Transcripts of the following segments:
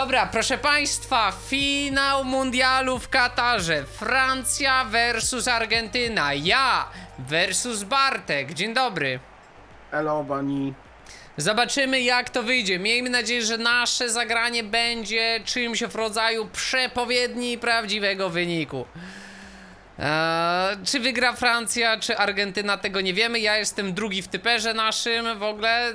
Dobra, proszę państwa, finał mundialu w Katarze. Francja versus Argentyna. Ja versus Bartek. Dzień dobry. Elo, Bani. Zobaczymy jak to wyjdzie. Miejmy nadzieję, że nasze zagranie będzie czymś w rodzaju przepowiedni prawdziwego wyniku. Eee, czy wygra Francja, czy Argentyna, tego nie wiemy. Ja jestem drugi w typerze naszym w ogóle y,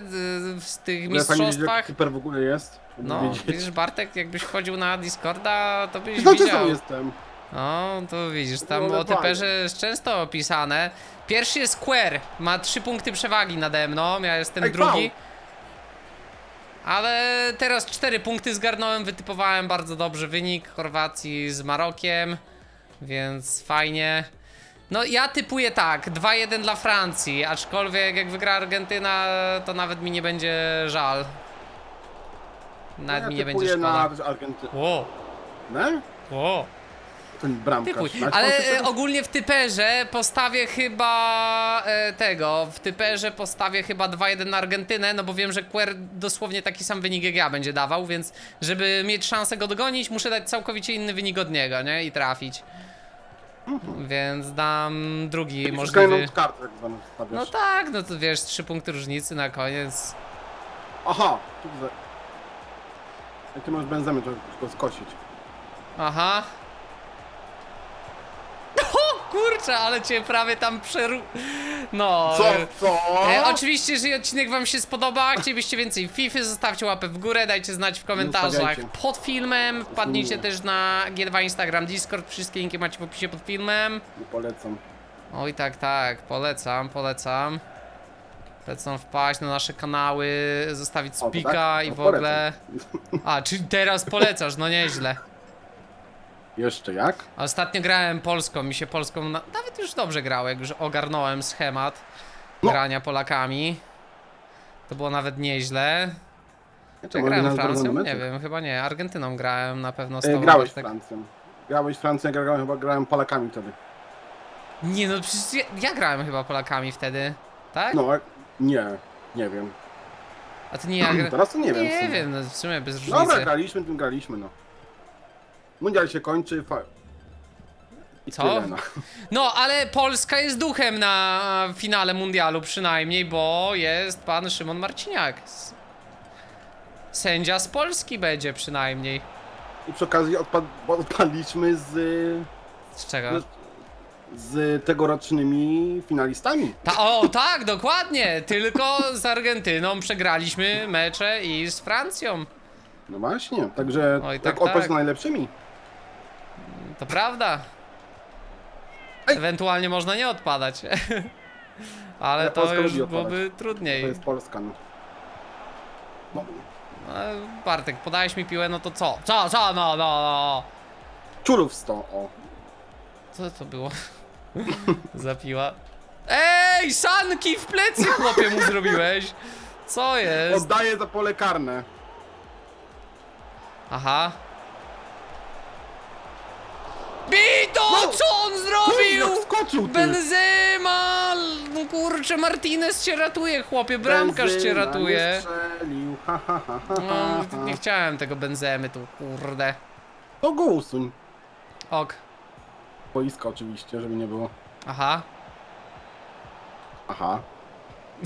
w tych mistrzostwach. Super w ogóle jest. No, wiedzieć. widzisz Bartek, jakbyś wchodził na Discorda, to byś Znaczy widział. sam jestem. No, to widzisz, tam No, o typerze jest często opisane. Pierwszy jest Square, ma trzy punkty przewagi nade mną, ja jestem Ej, drugi. Ale teraz cztery punkty zgarnąłem, wytypowałem bardzo dobrze wynik Chorwacji z Marokiem, więc fajnie. No ja typuję tak, 2-1 dla Francji, aczkolwiek jak wygra Argentyna, to nawet mi nie będzie żal. Nawet ja mi nie będzie szkoda. na Argentynę. Ło, Ne? ło. Ten bramkarz. Ale e, ogólnie w typerze postawię chyba e, tego. W typerze postawię chyba 2-1 na Argentynę, no bo wiem, że Quer dosłownie taki sam wynik jak ja będzie dawał, więc żeby mieć szansę go dogonić, muszę dać całkowicie inny wynik od niego, nie? I trafić. Więc dam drugi możliwy. skrajną kartę tak zwaną stawiasz. No tak, no to wiesz, trzy punkty różnicy na koniec. Aha, tu widzę. Jak ty masz benzemy, to go skosić. Aha. O kurczę, ale cię prawie tam przeru... No. Co? e, Co? E, oczywiście, jeżeli odcinek wam się spodoba, chcielibyście więcej FIFA, zostawcie łapę w górę, dajcie znać w komentarzach pod filmem, wpadnijcie też na G2 Instagram, Discord, wszystkie linki macie w opisie pod filmem. Nie polecam. Oj tak, tak, polecam, polecam. Polecam wpaść na nasze kanały, zostawić O, to spika tak? i No, w ogóle... A, czyli teraz polecasz, no nieźle. Jeszcze jak? A Ostatnio grałem polską, mi się polską na... nawet już dobrze grało, jak już ogarnąłem schemat No. grania Polakami. To było nawet nieźle. Ja Czy ja grałem Francją? Nie wiem, chyba nie. Argentyną grałem na pewno z E, tobą, grałeś Bartek. Francją. Grałeś Francją, ja grałem, chyba grałem Polakami wtedy. Nie no, przecież ja, ja grałem chyba Polakami wtedy, tak? No, nie, nie wiem. A ty nie. Teraz to nie wiem. w Nie sumie. wiem, no w sumie bez Dobra, różnicy. graliśmy, tym graliśmy, no. Mundial się kończy, fa... I Co? tyle, no. No, ale Polska jest duchem na finale mundialu przynajmniej, bo jest pan Szymon Marciniak. S- Sędzia z Polski będzie przynajmniej. I przy okazji odpad... odpadliśmy z, Z czego? No, z tegorocznymi finalistami. Ta, o, tak, dokładnie. Tylko z Argentyną przegraliśmy mecze i z Francją. No właśnie, także Oj, tak, odpaść tak. z najlepszymi. To prawda. Ej! Ewentualnie można nie odpadać. Ale Ale to Polska już lubi odpadać. byłoby To trudniej. jest Polska, no. no. E, Bartek, podałeś mi piłę, no to co? Co, co, no, no, no. Czulów 100, o. Co to było? Zapiła. Ej, sanki w plecy chłopie mu zrobiłeś. Co jest? Oddaję za pole karne. Aha. Bito! No! Co on zrobił? Kurwa, ty! Benzema! No kurczę, Martinez cię ratuje, chłopie, bramkarz cię Benzyna nie ratuje. strzelił, ha, ha, ha, ha, No, ha. nie chciałem tego Benzemy tu, kurde. To go usuń. Ok. Boiska oczywiście, żeby nie było. Aha. Aha.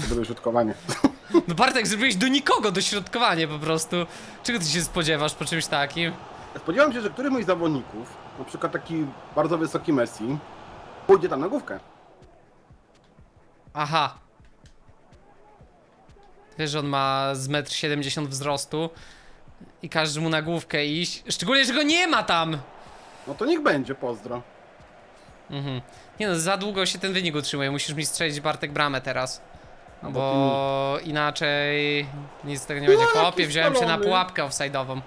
To było środkowanie. No Bartek, zrobiłeś do nikogo dośrodkowanie po prostu. Czego ty się spodziewasz po czymś takim? Spodziewam się, że któryś z moich zawodników, na przykład taki bardzo wysoki Messi, pójdzie tam na główkę. Aha. Wiesz, że on ma z 1,70 m wzrostu i każe mu na główkę iść. Szczególnie, że go nie ma tam! No to niech będzie, pozdro. Mhm. Nie no, za długo się ten wynik utrzymuje. Musisz mi strzelić Bartek bramę teraz. No Bo inaczej nic z tego nie będzie. No, Chłopie, jaki wziąłem się na pułapkę offside'ową.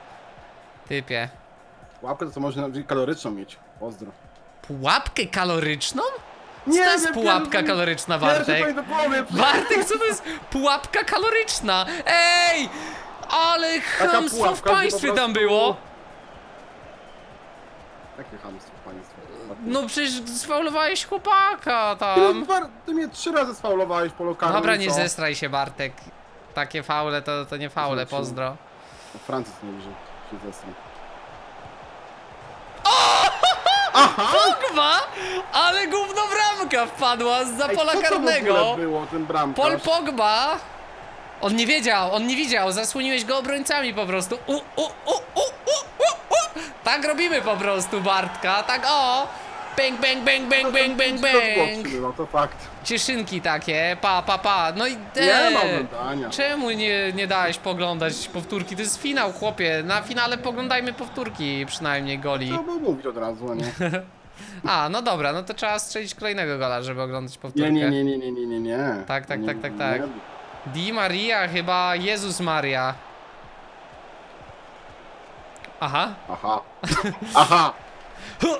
Typie. Łapkę to co można kaloryczną mieć. Pozdro. Pułapkę kaloryczną? Co to jest pułapka kaloryczna, Bartek? Pierwszy do głowy. Bartek, co to jest pułapka kaloryczna? Ej! Ale chamstwo w pułapka, gdzie po państwie tam prostu- było! Jakie chamstwo państwo. No przecież sfaulowałeś chłopaka Ty, tam. dwa- ty mnie trzy razy sfaulowałeś po lokalu. Dobra, i nie co? zestraj się Bartek. Takie faule to, to nie faule, Zobaczymy. pozdro. Od Francji co najwyżej. się zesrał. Aha! Pogba! Ale gówno bramka wpadła z za Ej, pola co to w karnego. ogóle było, ten bramkarz? Paul Pogba! On nie wiedział, on nie widział, zasłoniłeś go obrońcami po prostu. U, u, u, u, u, u, u. Tak robimy po prostu, Bartka, tak o! Bang, bang, bang, bang, bang, bang, To w bang! było, no to fakt. Cieszynki takie, pa, pa, pa. No i Nie ma oglądania. Czemu nie, nie dałeś poglądać powtórki? To jest finał, chłopie. Na finale poglądajmy powtórki, przynajmniej goli. To był mówić od razu, a nie? A, no dobra, no to trzeba strzelić kolejnego gola, żeby oglądać powtórkę. Nie, nie, nie, nie, nie, nie, nie, nie. Tak, tak, Nie, tak, tak, nie. tak. Di Maria chyba, Jezus Maria. Aha. Aha. Aha.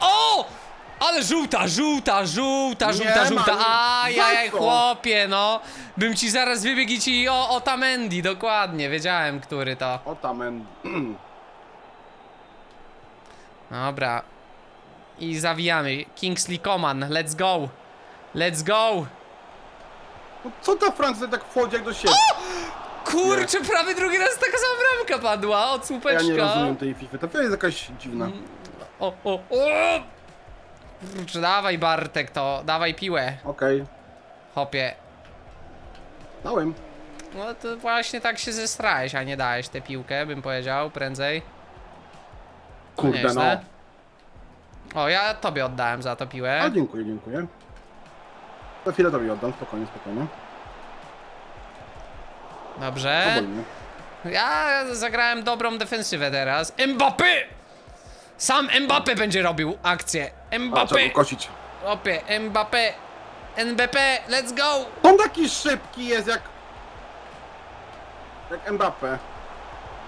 O! Ale żółta, żółta, żółta, Nie żółta, ma, żółta. nie- Ajajaj, za co? chłopie, no. Bym ci zaraz wybiegł i ci o, o Tamendi, dokładnie, wiedziałem, który to. O tamen. Dobra. I zawijamy. Kingsley Coman, let's go. Let's go. No co ta Francja tak wchodzi jak do siebie? Kurczę, prawie drugi raz taka sama bramka padła od Ja słupeczka. nie rozumiem tej FIFA. Ta FIFA jest jakaś dziwna. O, o, o! Kurczę, dawaj Bartek to, dawaj piłę, Okej. hopie. Dałem. No to właśnie tak się zestrałeś, a nie dałeś tę piłkę, bym powiedział, prędzej. Kurde no. Nieźle. O, ja tobie oddałem za to piłę. A dziękuję, dziękuję. Za chwilę tobie oddam, spokojnie, spokojnie. Dobrze. Spokojnie. Ja zagrałem dobrą defensywę teraz. Mbappé! Sam Mbappé będzie robił akcję. A, trzeba Mbappé! go kosić. Opie, Mbappé! NBP, let's go! On taki szybki jest jak... Jak Mbappe.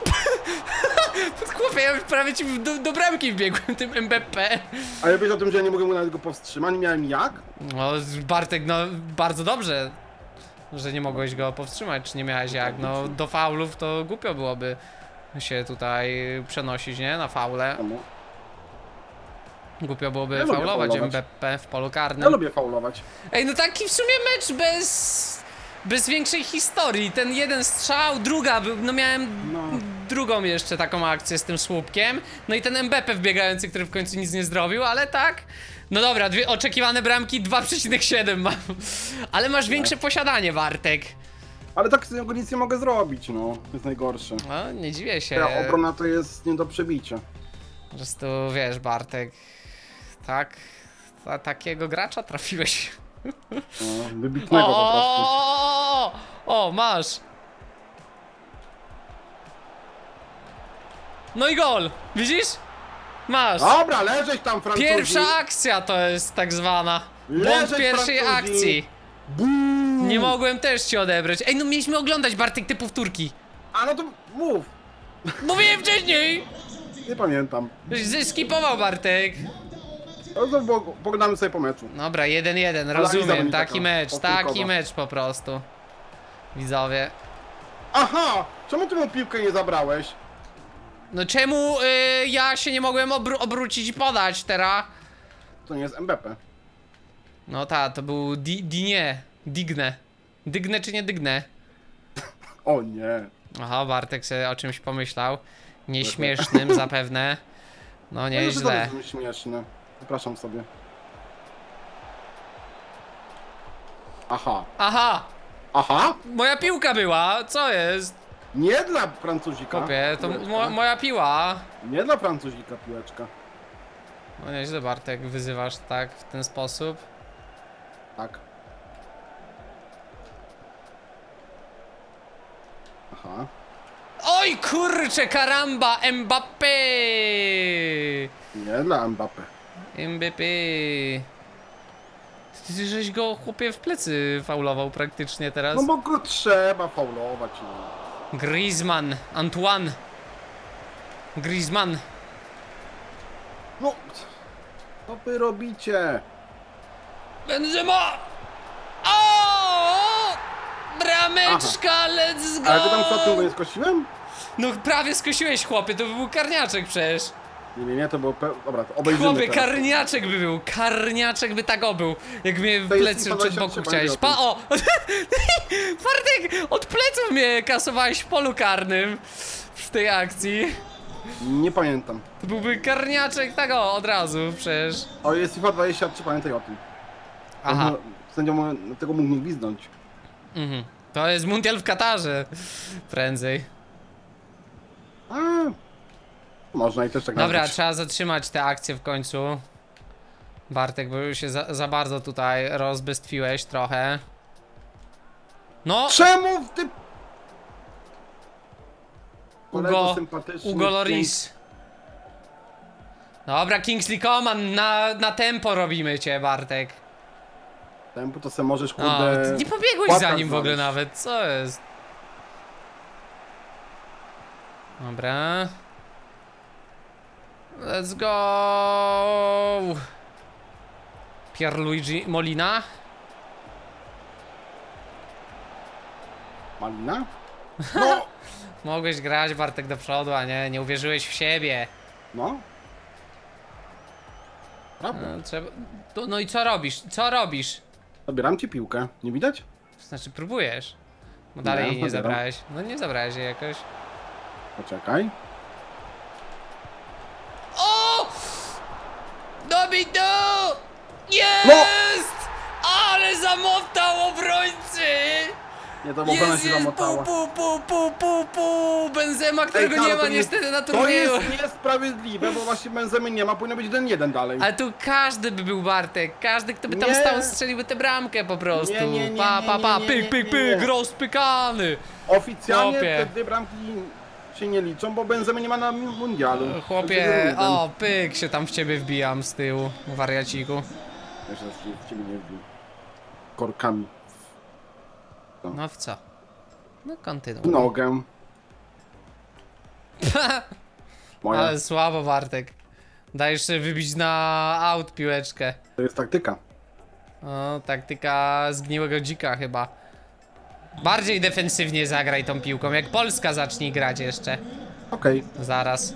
Chłopie, ja już prawie ci w- do, do bramki wbiegłem tym Mbappé. A ja wiesz o tym, że ja nie mogłem nawet go powstrzymać, nie miałem jak? No, Bartek, no bardzo dobrze, że nie mogłeś go powstrzymać, czy nie miałeś jak. No, do faulów to głupio byłoby się tutaj przenosić, nie? Na faule. Czemu? Głupio byłoby Ja faulować faulować. MBP w polu Ja karnym. lubię faulować. Ej, no taki w sumie mecz bez... Bez większej historii. Ten jeden strzał, druga, no miałem No. drugą jeszcze taką akcję z tym słupkiem. No i ten Mbappe wbiegający, który w końcu nic nie zrobił, ale tak. No dobra, dwie oczekiwane bramki 2,7 mam. Ale masz większe posiadanie, Wartek. Ale tak z niego nic nie mogę zrobić, no. To jest najgorsze. No, nie dziwię się. Ta obrona to jest nie do przebicia. Po prostu wiesz, Bartek. Tak. Ta, takiego gracza trafiłeś. No, O, wybitnego po prostu. o, masz. No i gol. Widzisz? Masz. Dobra, leżeć tam Francuzi. Pierwsza akcja to jest tak zwana. Błąd Leżeć, pierwszej Francuzi. akcji. Bum! Nie mogłem też ci odebrać. Ej, no mieliśmy oglądać Bartek te powtórki. A no to mów. Mówiłem wcześniej. Nie pamiętam. Zeskipował Bartek. No to pogadamy sobie po meczu. Dobra, 1-1, analiza rozumiem. Taki mecz, taki mecz po prostu. Widzowie. Aha! Czemu ty mu piłkę nie zabrałeś? No czemu y, ja się nie mogłem obró- obrócić i podać teraz? To nie jest Mbappe. No ta, to był di Dinie. Digne. Dygnę czy nie dygnę? O nie. Aha, Bartek sobie o czymś pomyślał. Nieśmiesznym zapewne. No No, to nieźle. jest śmieszne. Zapraszam sobie. Aha. Aha! Aha! Moja piłka była! Co jest? Nie dla Francuzika. Kopie, to Piłeczka. mo moja piła. Nie dla Francuzika piłeczka. No nieźle Bartek, wyzywasz tak w ten sposób. Tak. Aha. Oj kurcze, karamba, Mbappé! Nie dla Mbappe. Mbappé. Ty żeś go chłopie w plecy faulował praktycznie teraz. No bo go trzeba faulować. Griezmann, Antoine. Griezmann. no. Co wy robicie? Benzema! O! Brameczka, let's go! Ale ty tam go nie skosiłem? No prawie skosiłeś chłopie, to by był karniaczek przecież. Nie, nie, nie, to było... Pe... Dobra, to obejrzymy Chłopie, teraz. karniaczek by był, karniaczek by tak obył, jak mnie w To jest plecy od boku 23, chciałeś. Pa, o! Bartek, od pleców mnie kasowałeś w polu karnym. w tej akcji? Nie pamiętam. To byłby karniaczek tego od razu przecież. O, jest FIFA 23, pamiętaj o tym. Aha. Sędzia mu- tego mógł nie gwizdnąć. Mhm. To jest mundial w Katarze. Prędzej. A, można i też tak Dobra, nazwać. trzeba zatrzymać tę akcję w końcu. Bartek, bo już się za, za bardzo tutaj rozbestwiłeś trochę. No, Czemu ty... Kolego Ugo, sympatyczny, Ugo Loris. Dobra, Kingsley Coman, na, na tempo robimy cię, Bartek. Tempo to se możesz, No, kurde... ty nie pobiegłeś za nim w ogóle znaleźć. nawet, co jest? Dobra. Let's go! Pierluigi Molina? Malina? No! Mogłeś grać Bartek do przodu, a nie, nie uwierzyłeś w siebie. No. Prawda. No, trzeba... to- no i co robisz? Co robisz? Zabieram ci piłkę. Nie widać? Znaczy próbujesz. Bo dalej Nie, jej nie zabieram. zabrałeś. No nie zabrałeś jej jakoś. Poczekaj. Dobito! No! Jest! Ale zamotał obrońcy! Nie, to obrona Jest, się jest, pu, zamotała. pu, pu, pu, pu, pu! Benzema, którego Ej, Karol, nie ma to nie- niestety na To turnieju. jest niesprawiedliwe, bo właśnie Benzemy nie ma, powinno być 1-1 dalej. Ale tu każdy by był Bartek, każdy kto by tam Nie. stał strzeliłby tę bramkę po prostu. Nie, nie, nie, pa, nie, pa, pa, nie, pyk, nie, pyk, nie, pyk, nie. rozpykany. Oficjalnie Chłopie. te dwie bramki się nie liczą, bo Benzemy nie ma na mundialu. Chłopie, o, pyk się tam w ciebie wbijam z tyłu, wariaciku. Jeszcze raz się w ciebie nie wbił. Korkami. No w co? No W kontynuuj. nogę. Moja. Ale słabo Bartek. Dajesz sobie wybić na aut piłeczkę. To jest taktyka. O, taktyka zgniłego dzika chyba. Bardziej defensywnie zagraj tą piłką, jak Polska zacznie grać jeszcze. Okej. Zaraz.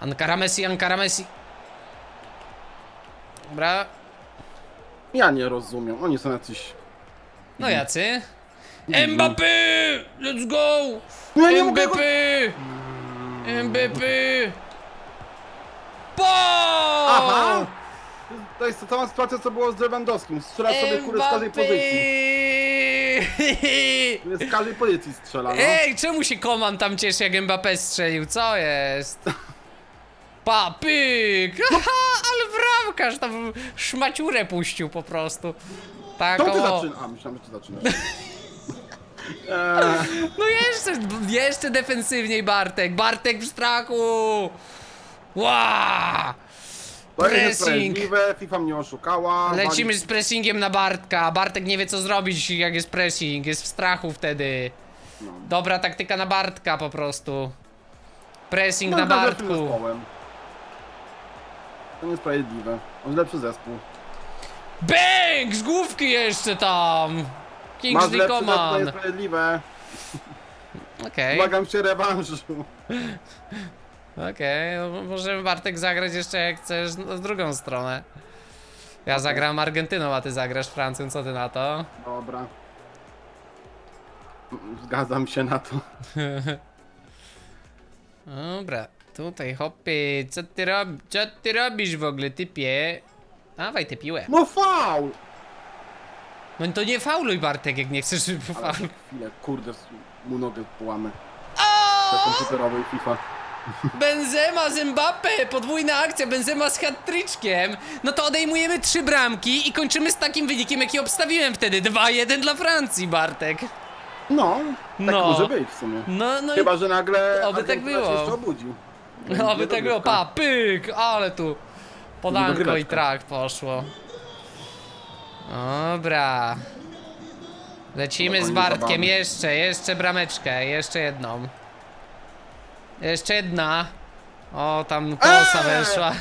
Ankara Messi, Ankara Messi. Dobra. Ja nie rozumiem. Oni są jacyś... No jacy? Mbappé! Let's go! Nie, nie mogę go... Mbappé! Mbappé! Po! Aha! To jest ta sama sytuacja, co było z Lewandowskim. Strzela sobie kurde z każdej pozycji. Z każdej pozycji strzela, no. Ej, czemu się Koman tam cieszy, jak Mbappé strzelił? Co jest? Pa, pyk! Aha, ale bramkarz tam szmaciurę puścił po prostu. Tak, To ty o. zaczynasz. A, myślałem, że ty zaczynasz. Eee, No jeszcze, jeszcze defensywniej Bartek. Bartek w strachu! Ła! To jest Pressing. niesprawiedliwe, FIFA mnie oszukała. Lecimy z pressingiem na Bartka. Bartek nie wie co zrobić, jak jest pressing. Jest w strachu wtedy. No. Dobra taktyka na Bartka po prostu. Pressing No, na Bartku. zespołem. To niesprawiedliwe. On lepszy zespół. Bang! Z główki jeszcze tam! Masz Kingsley lepszy zespół, to Coman. niesprawiedliwe. Okej, Błagam się rewanżu. Okej. No, możemy Bartek zagrać jeszcze jak chcesz w drugą stronę. Ja zagram Argentyną, a ty zagrasz Francją, co ty na to? Dobra. Zgadzam się na to. Dobra, tutaj hopy, co ty rob... co ty robisz w ogóle, typie? Dawaj tę piłę. No faul! No to nie fauluj Bartek, jak nie chcesz, żeby Ale faul. chwilę, kurde, mu nogę połamy. O! Te komputerowej FIFA. Benzema z Mbappé, podwójna akcja, Benzema z hat-triczkiem. No to odejmujemy trzy bramki i kończymy z takim wynikiem, jaki obstawiłem wtedy. 2-1 dla Francji, Bartek. No, tak No. może być w sumie. No, no Chyba, że nagle Oby tak Argentyna było. się jeszcze obudził. i... By Nie tak było, pa, pyk, ale tu podanko i dogryweczka. trak poszło. Dobra. Lecimy z Bartkiem, jeszcze, jeszcze brameczkę, jeszcze jedną. Jeszcze jedna. O, tam kosa Eee! weszła.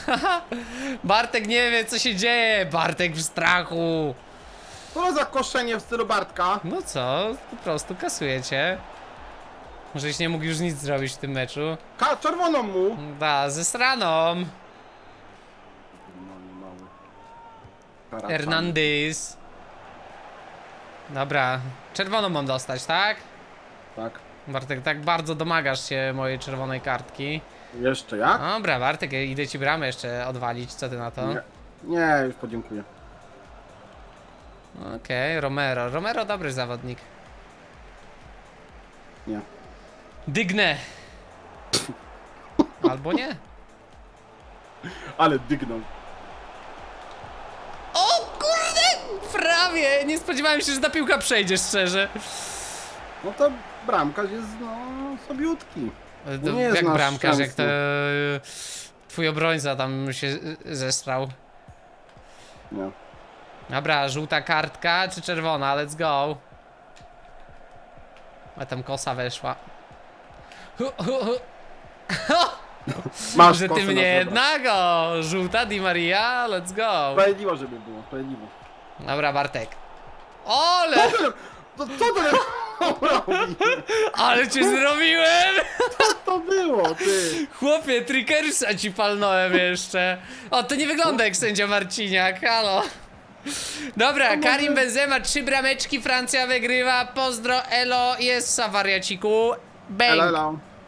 Bartek nie wie, co się dzieje. Bartek w strachu. Co za koszenie w stylu Bartka? No co, po prostu kasujecie. Możeś nie mógł już nic zrobić w tym meczu. Ka czerwoną mu. Da, ze straną. Hernandez. Dobra, czerwoną mam dostać, tak? Tak. Bartek, tak bardzo domagasz się mojej czerwonej kartki. Jeszcze jak? Dobra, Bartek, idę ci bramę jeszcze odwalić, co ty na to? Nie. Nie, już podziękuję. Okej, Romero. Romero dobry zawodnik. Nie. Dygnę. Albo nie. Ale dygnął. O kurde! Prawie! Nie spodziewałem się, że ta piłka przejdzie, szczerze. No to bramkarz jest no sobiutki. To Nie jest jak nasz bramkarz, jak to szczęsny. twój obrońca tam się zestrał. Nie. Dobra, żółta kartka czy czerwona? Let's go. A tam kosa weszła. Hu, hu, hu. Masz Że ty mnie jednego! Żółta Di Maria, let's go. Sprawiedliwo, żeby było, sprawiedliwo. Dobra, Bartek. Ole! To, co to robi? Ale cię zrobiłem! Co to było, ty? Chłopie, trickersa ci palnąłem jeszcze. O, to nie wygląda jak sędzia Marciniak, halo. Dobra, Karim Benzema, trzy brameczki, Francja wygrywa, pozdro, elo, jest wariaciku. Bang. Elo, elo.